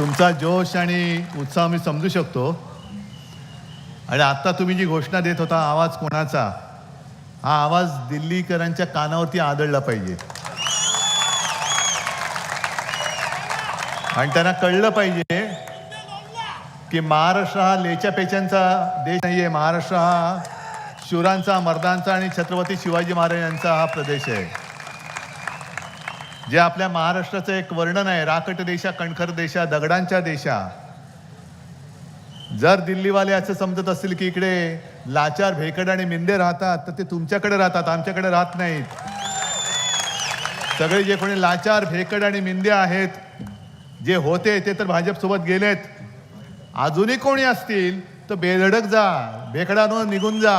तुमचा जोश आणि उत्साह मी समजू शकतो. आणि आत्ता तुम्ही जी घोषणा देत होता आवाज कोणाचा? हा आवाज दिल्लीकरांच्या कानावरती आदळला पाहिजे. आणि त्यांना कळलं पाहिजे की महाराष्ट्र हा लेच्या पेच्यांचा देश नाहीये. महाराष्ट्र हा शूरांचा मर्दांचा आणि छत्रपती शिवाजी महाराजांचा हा प्रदेश आहे. जे आपल्या महाराष्ट्राचं एक वर्णन आहे राकट देशा कणखर देशा दगडांच्या देशा. जर दिल्लीवाले असं समजत असतील की इकडे लाचार भेकड आणि मिंदे राहतात तर ते तुमच्याकडे राहतात आमच्याकडे राहत नाहीत. सगळे जे कोणी लाचार भेकड आणि मिंदे आहेत जे होते ते तर भाजपसोबत गेलेत. अजूनही कोणी असतील तर बेधडक जा भेकडांवर निघून जा.